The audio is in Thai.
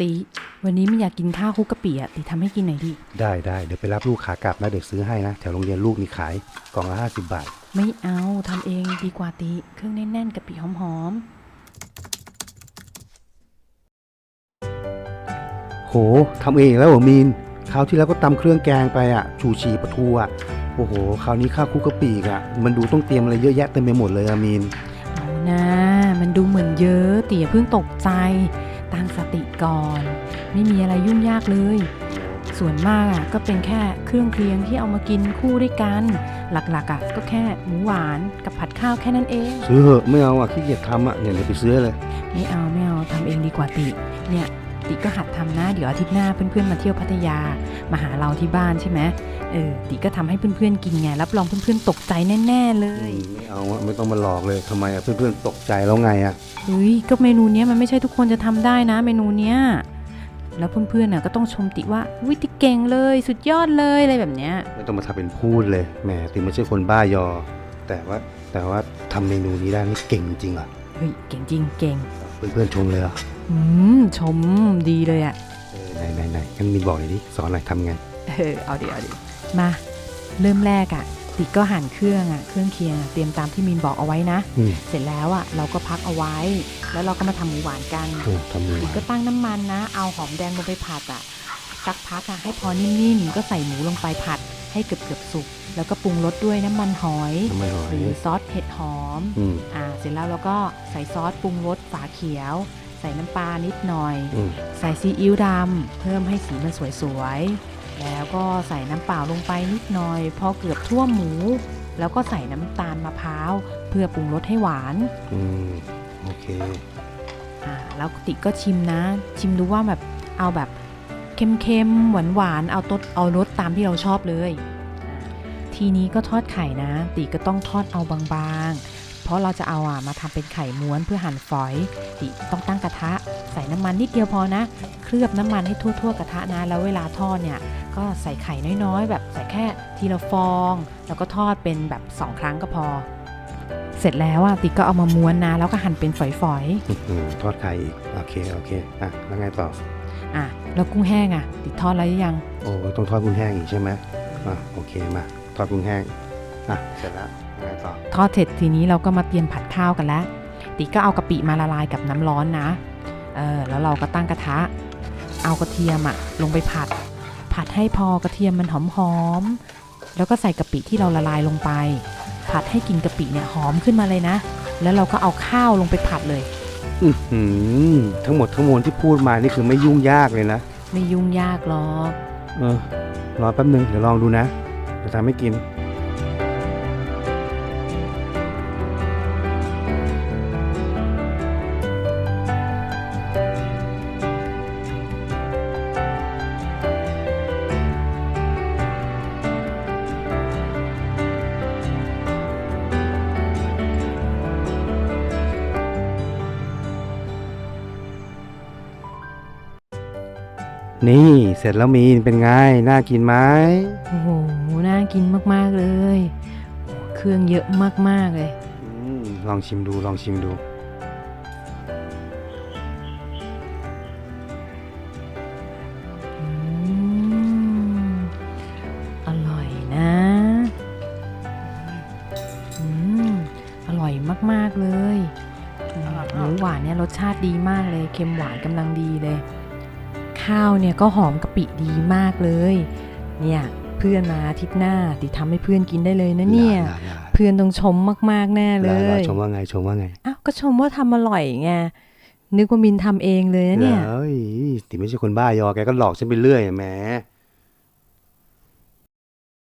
ตีวันนี้ไม่อยากกินข้าวคลุกกะปิอะตีทำให้กินหน่อยดิ ได้ได้เดี๋ยวไปรับลูกขากลับนะเดี๋ยวซื้อให้นะ แถวโรงเรียนลูกมีขายกล่องละห้าสิบบาท ไม่เอาทำเองดีกว่าตีเครื่องแน่นๆกะปิหอมโหทำเองอีกแล้วเหรอมีนคราวที่แล้วก็ตำเครื่องแกงไปอะชูชีปลาทูอะโอ้โหคราวนี้ข้าวคลุกกะปิอีกอะมันดูต้องเตรียมอะไรเยอะแยะเต็มไปหมดเลยอะมีนๆเอานะมันดูเหมือนเยอะตีอย่าเพิ่งตกใจ ตั้งสติก่อน ไม่มีอะไรยุ่งยากเลย ส่วนมากอะก็เป็นแค่เครื่องเคียงที่เอามากินคู่ด้วยกัน หลักๆอะก็แค่หมูหวานกับผัดข้าวแค่นั้นเอง ซื้อเหอะไม่เอาอะขี้เกียจทำอะเนี่ยเดี๋ยวไปซื้อเลย ไม่เอาไม่เอาทำเองดีกว่าติ เนี่ย ติก็หัดทำนะ เดี๋ยวอาทิตย์หน้าเพื่อนๆมาเที่ยวพัทยา มาหาเราที่บ้านใช่ไหมเออติก็ทำให้เพื่อนๆกินไงรับรองเพื่อนๆตกใจแน่ๆเลยไม่เอาอะไม่ต้องมาหลอกเลยทำไมอะเพื่อนๆตกใจแล้วไงอะเฮ้ยก็เมนูเนี้ยมันไม่ใช่ทุกคนจะทำได้นะ เมนูเนี้ยแล้วเพื่อนๆน่ะก็ต้องชมติว่าวิติเก่งเลยสุดยอดเลยอะไรแบบเนี้ยไม่ต้องมาทำเป็นพูดเลยแหมติไม่ใช่คนบ้ายอ แต่ว่าแต่ว่าทำเมนูนี้ได้นี่เก่งจริงอะเฮ้ยเก่งจริงเก่งเพื่อนๆชมเลยอะ อืม ชมดีเลยอะ่ะเออไหนไหนไหนงั้นมีบอกหน่อยดิสอนหน่อยทำไง เออเอาดิเอาดิมา เริ่มแรกอะ่ะ ติก็หั่นเครื่องอะ่ะเครื่องเคียงอะเตรียมตามที่มินบอกเอาไว้นะ อืม เสร็จแล้วอะ่ะ เราก็พักเอาไว้ แล้วเราก็มาทำหมูหวานกันโอ้ทำมือติก็ตั้งน้ำมันนะ เอาหอมแดงลงไปผัดอะ่ะ สักพักอะ่ะให้พอนิ่มๆ ก็ใส่หมูลงไปผัด ให้เกือบๆสุก แล้วก็ปรุงรสด้วยน้ำมันหอย ทำไมหอยหรือซอสเห็ดหอม อืม อ่า เสร็จแล้วเราก็ใส่ซอสปรุงรสฝาเขียว ใส่น้ำปลานิดหน่อยอืมใส่ซีอิ๊วดำเพิ่มให้สีมันสวยๆ แล้วก็ใส่น้ำเปล่าลงไปนิดหน่อย พอเกือบท่วมหมู แล้วก็ใส่น้ำตาลมะพร้าวเพื่อปรุงรสให้หวาน อืมโอเคอ่าแล้วติก็ชิมนะ ชิมดูว่าแบบเอาแบบเค็มๆหวานๆเอาตดเอารสตามที่เราชอบเลยอ่าทีนี้ก็ทอดไข่นะ ติก็ต้องทอดเอาบางๆเพ ราะเราจะเอาอะมาทำเป็นไข่ม้วนเพื่อหั่นฝอยติต้องตั้งกระทะ ใส่น้ำมันนิดเดียวพอนะ เคลือบน้ำมันให้ทั่ว ๆ กระทะนะแล้วเวลาทอดเนี่ยก็ใส่ไข่น้อยๆ แบบใส่แค่ทีละฟอง แล้วก็ทอดเป็นแบบสองครั้งก็พอ เสร็จแล้วอะติก็เอามาม้วนนะ แล้วก็หั่นเป็นฝอยๆอืมทอดไข่อีกโอเคโอเคอะแล้วไงต่ออะแล้วกุ้งแห้งอะติดทอดแล้วหรือยังโอ้ต้องทอดกุ้งแห้งอีกใช่ไหมอะโอเคมาทอดกุ้งแห้งอะเสร็จแล้วยังไงต่อ ทอดเสร็จทีนี้เราก็มาเตรียมผัดข้าวกันแล้ว ติก็เอากะปิมาละลายกับน้ำร้อนนะ เออแล้วเราก็ตั้งกระทะ เอากระเทียมอะลงไปผัด ผัดให้พอกระเทียมมันหอมๆ แล้วก็ใส่กะปิที่เราละลายลงไป ผัดให้กลิ่นกะปิเนี่ยหอมขึ้นมาเลยนะ แล้วเราก็เอาข้าวลงไปผัดเลย อือหือทั้งหมดทั้งมวลที่พูดมานี่คือไม่ยุ่งยากเลยนะ ไม่ยุ่งยากหรอก เออ รอแป๊บนึงเดี๋ยวลองดูนะ จะทำให้กิน นี่เสร็จแล้วมีนเป็นไง น่ากินไหมโอ้โห น่ากินมากๆเลยโอ้เครื่องเยอะมากๆเลยอืมลองชิมดูลองชิมดู อืม อร่อยนะ อืม อร่อยมากๆเลยอืมหมูหวานเนี่ยรสชาติดีมากเลย เค็มหวานกำลังดีเลย ข้าวเนี่ยก็หอมกะปิดีมากเลย เนี่ยเพื่อนมาอาทิตย์หน้าติทำให้เพื่อนกินได้เลยนะเนี่ยอย่าอย่าเพื่อนต้องชมมากๆแน่เลอย่าอย่ายชมว่าไงชมว่าไงอ้าวก็ชมว่าทำอร่อยไงนึกว่ามินทำเองเลยนะเนี่ยเอ้ยติไม่ใช่คนบ้ายอแกก็หลอกฉันไปเรื่อยอะแหม